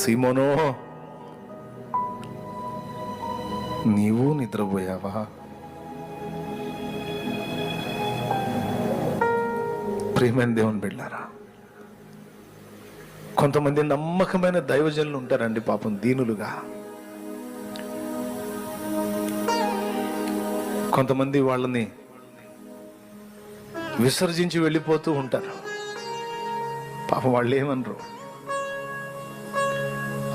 సీమోనో నీవు నిద్రపోయావా? ప్రియమైన దేవుని బిళ్ళారా కొంతమంది నమ్మకమైన దైవజనులు ఉంటారండి పాపం దీనులుగా. కొంతమంది వాళ్ళని విసర్జించి వెళ్ళిపోతూ ఉంటారు. పాపం వాళ్ళు ఏమనరు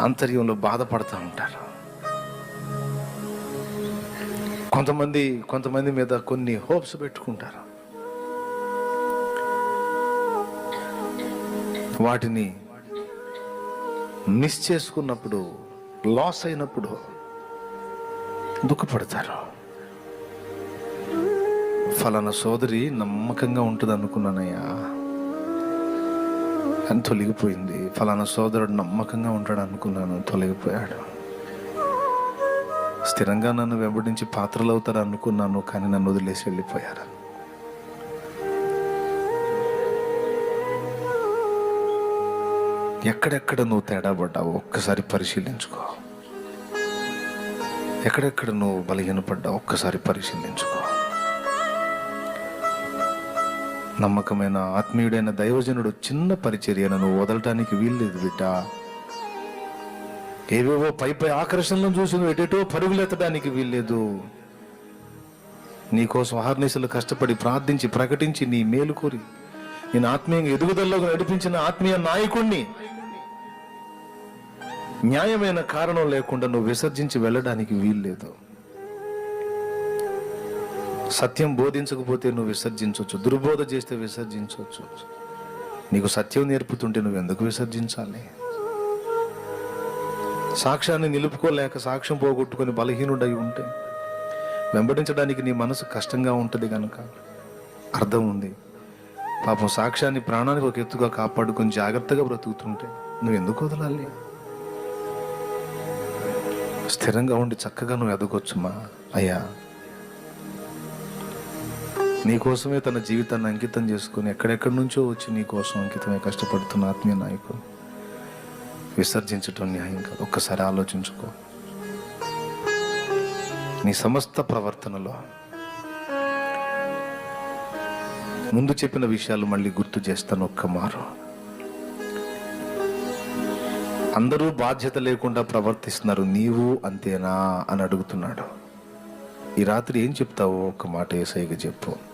అంతర్యంలో బాధపడుతూ ఉంటారు. కొంతమంది కొంతమంది మీద కొన్ని హోప్స్ పెట్టుకుంటారు. వాటిని మిస్ చేసుకున్నప్పుడు లాస్ అయినప్పుడు దుఃఖపడతారు. ఫలానా సోదరి నమ్మకంగా ఉంటుంది అనుకున్నానయ్యా కానీ తొలగిపోయింది. ఫలానా సోదరుడు నమ్మకంగా ఉంటాడు అనుకున్నాను తొలగిపోయాడు. స్థిరంగా నన్ను వెంబడించి పాత్రలు అవుతారు అనుకున్నాను కానీ నన్ను వదిలేసి వెళ్ళిపోయారు. ఎక్కడెక్కడ నువ్వు తేడా పడ్డావు ఒక్కసారి పరిశీలించుకో. ఎక్కడెక్కడ నువ్వు బలహీనపడ్డావు ఒక్కసారి పరిశీలించుకో. నమ్మకమైన ఆత్మీయుడైన దైవజనుడు చిన్న పరిచర్యను నువ్వు వదలటానికి వీల్లేదు బిడ్డ. ఏవేవో పై పై ఆకర్షణలను చూసి నువ్వు ఎటేటో పరుగులెత్తడానికి వీల్లేదు. నీకోసం ఆహర్నిశలు కష్టపడి ప్రార్థించి ప్రకటించి నీ మేలు కోరి నేను ఆత్మీయంగా ఎదుగుదలలోకి నడిపించిన ఆత్మీయ నాయకుణ్ణి. న్యాయమైన కారణం లేకుండా నువ్వు విసర్జించి వెళ్ళడానికి వీల్లేదు. సత్యం బోధించకపోతే నువ్వు విసర్జించవచ్చు. దుర్బోధ చేస్తే విసర్జించవచ్చు. నీకు సత్యం నేర్పుతుంటే నువ్వు ఎందుకు విసర్జించాలి? సాక్ష్యాన్ని నిలుపుకోలేక సాక్ష్యం పోగొట్టుకొని బలహీనుడై ఉంటే వెంబడించడానికి నీ మనసు కష్టంగా ఉంటుంది కనుక అర్థం ఉంది. పాపం సాక్ష్యాన్ని ప్రాణానికి ఒక ఎత్తుగా కాపాడుకొని జాగ్రత్తగా బ్రతుకుతుంటే నువ్వు ఎందుకు వదలాలి? స్థిరంగా ఉండి చక్కగా నువ్వు ఎదగొచ్చుమా? అయ్యా నీకోసమే తన జీవితాన్ని అంకితం చేసుకుని ఎక్కడెక్కడి నుంచో వచ్చి నీ కోసం అంకితమై కష్టపడుతున్న ఆత్మీయ నాయకుడు. విసర్జించటం న్యాయం కాదు. ఒక్కసారి ఆలోచించుకో. నీ సమస్త ప్రవర్తనలో ముందు చెప్పిన విషయాలు మళ్ళీ గుర్తు చేస్తాను ఒక్క మారు. అందరూ బాధ్యత లేకుండా ప్రవర్తిస్తున్నారు. నీవు అంతేనా అని అడుగుతున్నాడు. ఈ రాత్రి ఏం చెప్తావో ఒక మాట ఏసైగా చెప్పు.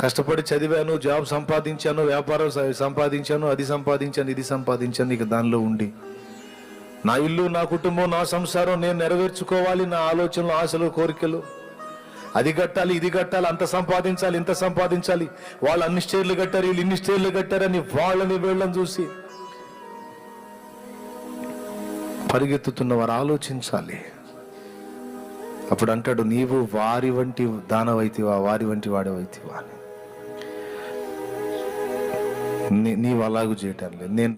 కష్టపడి చదివాను జాబ్ సంపాదించాను వ్యాపారం సంపాదించాను అది సంపాదించాను ఇది సంపాదించాను ఇక దానిలో ఉండి. నా ఇల్లు నా కుటుంబం నా సంసారం నేను నెరవేర్చుకోవాలి నా ఆలోచనలు ఆశలు కోరికలు. అది కట్టాలి ఇది కట్టాలి అంత సంపాదించాలి ఇంత సంపాదించాలి. వాళ్ళు అన్ని స్టేర్లు కట్టారు వీళ్ళు ఇన్ని స్టేర్లు కట్టారని వాళ్ళని వీళ్ళని చూసి పరిగెత్తుతున్న వారు ఆలోచించాలి. అప్పుడు అంటాడు నీవు వారి వంటి దానవైతివా వారి వంటి వాడవైతివా అని. నీవు అలాగూ చేయటం లేదు. నేను